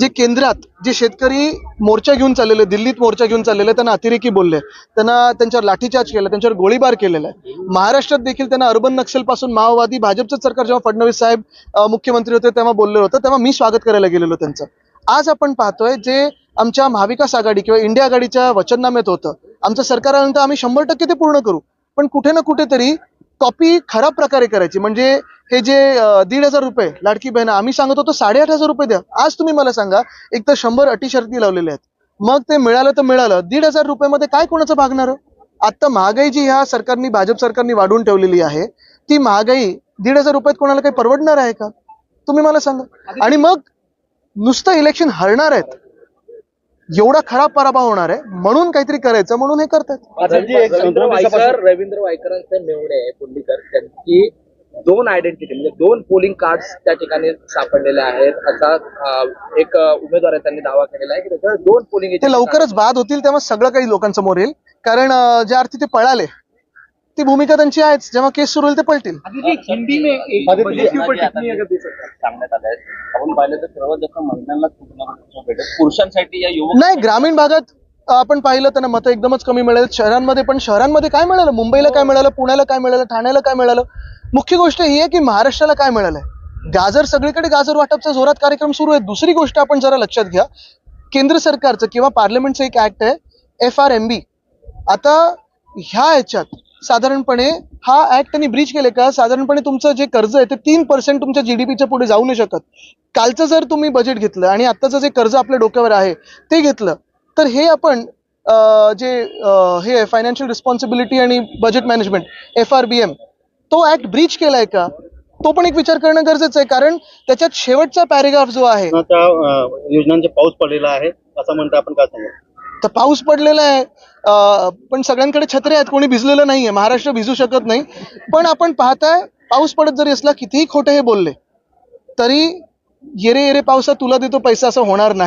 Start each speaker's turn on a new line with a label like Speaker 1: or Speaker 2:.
Speaker 1: जे केंद्रात जे शेतकरी मोर्चा घेऊन चाललेले दिल्लीत मोर्चा घेऊन चाललेले त्यांना अतिरेकी बोलले त्यांना त्यांच्यावर लाठीचार्ज केला त्यांच्यावर गोळीबार केलेला आहे. महाराष्ट्रात देखील त्यांना अर्बन नक्षलपासून माओवादी भाजपचं सरकार जेव्हा फडणवीस साहेब मुख्यमंत्री होते तेव्हा बोलले होतं तेव्हा मी स्वागत करायला गेलेलो त्यांचं. आज आपण पाहतोय जे आमच्या महाविकास आघाडी किंवा इंडिया आघाडीच्या वचननाम्यात होतं आमचं सरकार आल्यानंतर आम्ही शंभर टक्के ते पूर्ण करू पण कुठे ना कुठेतरी कॉपी खराब प्रकारे करायची. म्हणजे हे जे दीड हजार रुपये लाडकी बहीण आम्ही सांगत होतो साडेआठ हजार रुपये द्या. आज तुम्ही मला सांगा एक तर शंभर अटी शर्ती लावलेल्या आहेत. मग ते मिळालं तर मिळालं. दीड हजार रुपयामध्ये काय कोणाचं भागणार? आता महागाई जी ह्या सरकारनी भाजप सरकारनी वाढवून ठेवलेली आहे ती महागाई दीड हजार रुपयात कोणाला काही परवडणार आहे का? तुम्ही मला सांगा. आणि मग नुसतं इलेक्शन हरणार आहेत. एवढा खराब पराभव होणार आहे म्हणून काहीतरी करायचं म्हणून हे करतात.
Speaker 2: रवींद्र वायकर रवींद्र वायकरांचे मेवणे पुंडीकर. त्यांची दोन आयडेंटिटी म्हणजे दोन पोलिंग कार्ड त्या ठिकाणी सापडलेले आहेत. असा एक उमेदवार आहे त्यांनी दावा केलेला आहे की त्याच्यावर दोन पोलिंग
Speaker 1: ते लवकरच बाद होतील तेव्हा सगळं काही लोकांसमोर येईल. कारण ज्या अर्थी ते पळाले ती भूमिका त्यांची आहेच. जेव्हा केस सुरू होईल ते पळतील
Speaker 2: हिंदी
Speaker 3: आपण पाहिलं तर सर्व जास्त महिलांना भेटत पुरुषांसाठी या युवक
Speaker 1: नाही ग्रामीण भागात आपण पाहिलं त्यांना मतं एकदमच कमी मिळेल. शहरांमध्ये पण शहरांमध्ये काय मिळालं? मुंबईला काय मिळालं? पुण्याला काय मिळालं? ठाण्याला काय मिळालं? मुख्य गोष्ट ही आहे की महाराष्ट्राला काय मिळालंय? गाजर सगळीकडे गाजर वाटपचा जोरात कार्यक्रम सुरू आहे दुसरी गोष्ट आपण जरा लक्षात घ्या. केंद्र सरकारचं किंवा पार्लमेंटचं एक ऍक्ट आहे एफ आर एम बी आता ह्या ह्याच्यात साधारणपणे हा ऍक्ट त्यांनी ब्रीच केले का? साधारणपणे तुमचं जे कर्ज आहे ते तीन पर्सेंट तुमच्या जीडीपीच्या पुढे जाऊ नाही शकत. कालचं जर तुम्ही बजेट घेतलं आणि आत्ताचं जे कर्ज आपल्या डोक्यावर आहे ते घेतलं तर हे आपण जे हे फायनान्शियल रिस्पॉन्सिबिलिटी आणि budget management F R B M तो ऍक्ट ब्रीच केलाय का? तो पण एक विचार करणं गरजेचं आहे कारण त्याच्यात शेवटचा पॅरेग्राफ जो आहे
Speaker 4: योजनांचा पाऊस पडलेला आहे असं म्हणता आपण काय सांगू?
Speaker 1: तर पाऊस पडलेला आहे. पण सगळ्यांकडे छत्रे आहेत कोणी भिजलेलं नाहीये. महाराष्ट्र भिजू शकत नाही. पण आपण पाहताय पाऊस पडत जरी असला कितीही खोटे हे बोलले तरी येरे येरे पावसा तुला देतो पैसा असं होणार नाही.